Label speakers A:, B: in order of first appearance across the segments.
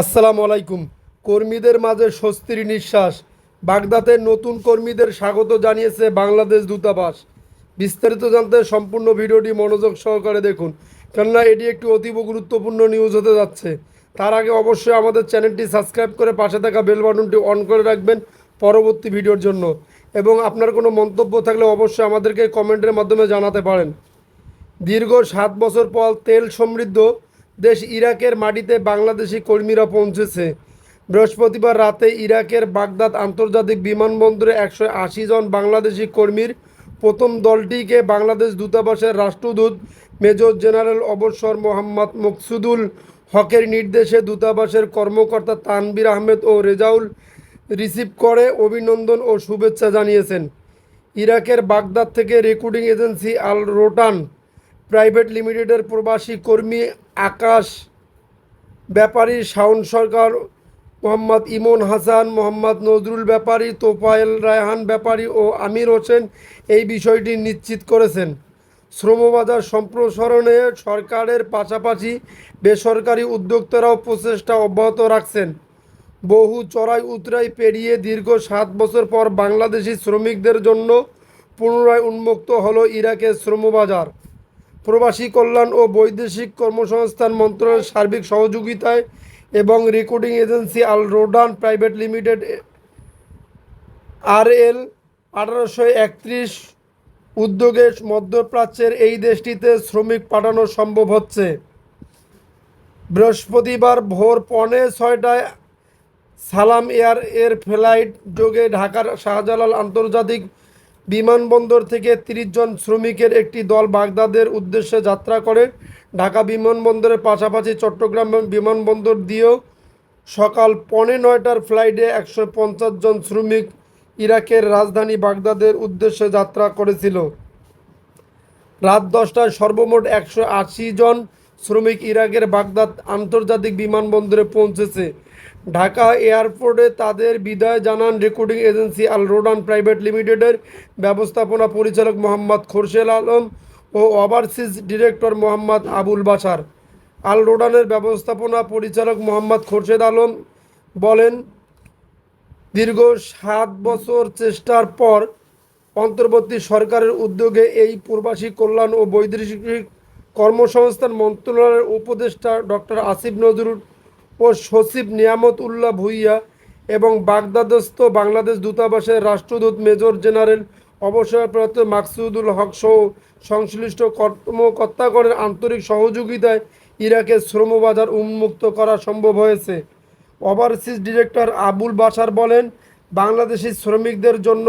A: আসসালামু আলাইকুম। কর্মীদের মাঝে স্বস্তির নিঃশ্বাস। বাগদাদের নতুন কর্মীদের স্বাগত জানিয়েছে বাংলাদেশ দূতাবাস। বিস্তারিত জানতে সম্পূর্ণ ভিডিওটি মনোযোগ সহকারে দেখুন। কেননা এটি একটি অতীব গুরুত্বপূর্ণ নিউজ হতে যাচ্ছে। তার আগে অবশ্যই আমাদের চ্যানেলটি সাবস্ক্রাইব করে পাশে থাকা বেল বাটনটি অন করে রাখবেন পরবর্তী ভিডিওর জন্য। এবং আপনার কোনো মন্তব্য থাকলে অবশ্যই আমাদেরকে কমেন্টের মাধ্যমে জানাতে পারেন। দীর্ঘ সাত বছর পর তেল সমৃদ্ধ দেশ ইরাকের মাটিতে বাংলাদেশি কর্মীরা পৌঁছেছে। বৃহস্পতিবার রাতে ইরাকের বাগদাদ আন্তর্জাতিক বিমানবন্দরে একশো আশি জন বাংলাদেশি কর্মীর প্রথম দলটিকে বাংলাদেশ দূতাবাসের রাষ্ট্রদূত মেজর জেনারেল অবসর মোহাম্মদ মকসুদুল হকের নির্দেশে দূতাবাসের কর্মকর্তা তানবির আহমেদ ও রেজাউল রিসিভ করে অভিনন্দন ও শুভেচ্ছা জানিয়েছেন। ইরাকের বাগদাদ থেকে recording agency Al Rotan private লিমিটেডের প্রবাসী কর্মী আকাশ, ব্যাপারী, শাওন সরকার, মোহাম্মদ ইমন হাসান, মোহাম্মদ নজরুল ব্যাপারী, তোফায়েল রায়হান ব্যাপারী ও আমির হোসেন এই বিষয়টি নিশ্চিত করেছেন। শ্রমবাজার সম্প্রসারণে সরকারের পাশাপাশি বেসরকারি উদ্যোক্তারাও প্রচেষ্টা অব্যাহত রাখছেন। বহু চড়াই উতরাই পেরিয়ে দীর্ঘ সাত বছর পর বাংলাদেশি শ্রমিকদের জন্য পুনরায় উন্মুক্ত হলো ইরাকের শ্রমবাজার। প্রবাসী কল্যাণ ও বৈদেশিক কর্মসংস্থান মন্ত্রণালয়ের সার্বিক সহযোগিতায় এবং recording agency Al Rodan private limited R L আঠারোশো একত্রিশ উদ্যোগে মধ্যপ্রাচ্যের এই দেশটিতে শ্রমিক পাঠানো সম্ভব হচ্ছে। বৃহস্পতিবার ভোর পৌনে ছয়টায় সালাম এয়ার এর ফ্লাইট যোগে ঢাকার শাহজালাল আন্তর্জাতিক বিমানবন্দর থেকে তিরিশ জন শ্রমিকের একটি দল বাগদাদের উদ্দেশ্যে যাত্রা করে। ঢাকা বিমানবন্দরের পাশাপাশি চট্টগ্রাম বিমানবন্দর দিয়েও সকাল পৌনে নয়টার ফ্লাইটে একশো পঞ্চাশ জন শ্রমিক ইরাকের রাজধানী বাগদাদের উদ্দেশ্যে যাত্রা করেছিল। রাত দশটায় সর্বমোট একশো আশি জন শ্রমিক ইরাকের বাগদাদ আন্তর্জাতিক বিমানবন্দরে পৌঁছেছে। ঢাকা এয়ারপোর্টে তাদের বিদায় জানান recording agency Al Rodan private লিমিটেডের ব্যবস্থাপনা পরিচালক মোহাম্মদ খোরশেল আলম ও ওভারসিজ ডিরেক্টর মোহাম্মদ আবুল বাশার। আল রোডানের ব্যবস্থাপনা পরিচালক মোহাম্মদ খোরশেদ আলম বলেন, দীর্ঘ সাত বছর চেষ্টার পর অন্তর্বর্তী সরকারের উদ্যোগে এই প্রবাসী কল্যাণ ও বৈদেশিক কর্মসংস্থান মন্ত্রণালয়ের উপদেষ্টা ডক্টর আসিফ নজরুল ও সচিব নিয়ামত উল্লাহ ভুইয়া এবং বাগদাদস্থ বাংলাদেশ দূতাবাসের রাষ্ট্রদূত মেজর জেনারেল অবসরপ্রাপ্ত মাকসুদুল হক সহ সংশ্লিষ্ট কর্মকর্তাগণের আন্তরিক সহযোগিতায় ইরাকের শ্রমবাজার উন্মুক্ত করা সম্ভব হয়েছে। ওভারসিজ ডিরেক্টর আবুল বাশার বলেন, বাংলাদেশি শ্রমিকদের জন্য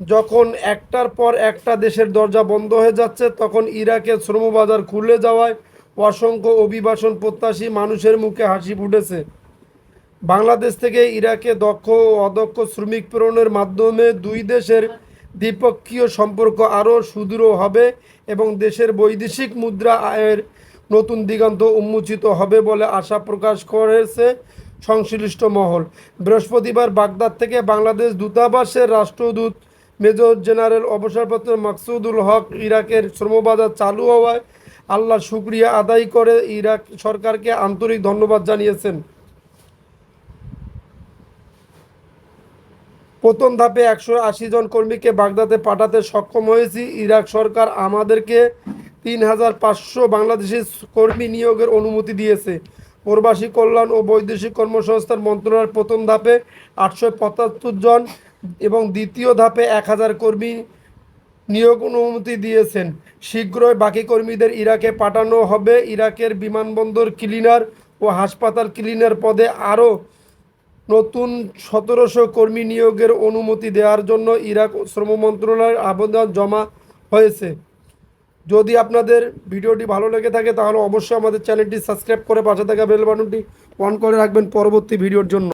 A: যখন একটার পর একটা দেশের দরজা বন্ধ হয়ে যাচ্ছে, তখন ইরাকের শ্রমবাজার খুলে যাওয়ায় অসংখ্য অভিবাসন প্রত্যাশী মানুষের মুখে হাসি ফুটেছে। বাংলাদেশ থেকে ইরাকে দক্ষ ও অদক্ষ শ্রমিক প্রেরণের মাধ্যমে দুই দেশের দ্বিপক্ষীয় সম্পর্ক আরও সুদৃঢ় হবে এবং দেশের বৈদেশিক মুদ্রা আয়ের নতুন দিগন্ত উন্মোচিত হবে বলে আশা প্রকাশ করেছে সংশ্লিষ্ট মহল। বৃহস্পতিবার বাগদাদ থেকে বাংলাদেশ দূতাবাসের রাষ্ট্রদূত মেজর জেনারেল অবসরপ্রাপ্ত মাকসুদুল হক ইরাকের শ্রমবাজার চালু হওয়ায় আল্লাহ শুক্রিয়া আদায় করে ইরাক সরকারকে আন্তরিক ধন্যবাদ জানিয়েছেন। প্রথম ধাপে একশো আশি জন কর্মীকে বাগদাদে পাঠাতে সক্ষম হয়েছি। ইরাক সরকার আমাদেরকে তিন হাজার পাঁচশো বাংলাদেশি কর্মী নিয়োগের অনুমতি দিয়েছে। প্রবাসী কল্যাণ ও বৈদেশিক কর্মসংস্থান মন্ত্রণালয়ের প্রথম ধাপে আটশো পঁচাত্তর জন এবং দ্বিতীয় ধাপে এক হাজার কর্মী নিয়োগ অনুমতি দিয়েছেন। শীঘ্রই বাকি কর্মীদের ইরাকে পাঠানো হবে। ইরাকের বিমানবন্দর ক্লিনার ও হাসপাতাল ক্লিনার পদে আরও নতুন সতেরোশো কর্মী নিয়োগের অনুমতি দেওয়ার জন্য ইরাক শ্রম মন্ত্রণালয়ের আবেদন জমা হয়েছে। যদি আপনাদের ভিডিওটি ভালো লেগে থাকে, তাহলে অবশ্যই আমাদের চ্যানেলটি সাবস্ক্রাইব করে পাশে থাকা বেল বাটনটি অন করে রাখবেন পরবর্তী ভিডিওর জন্য।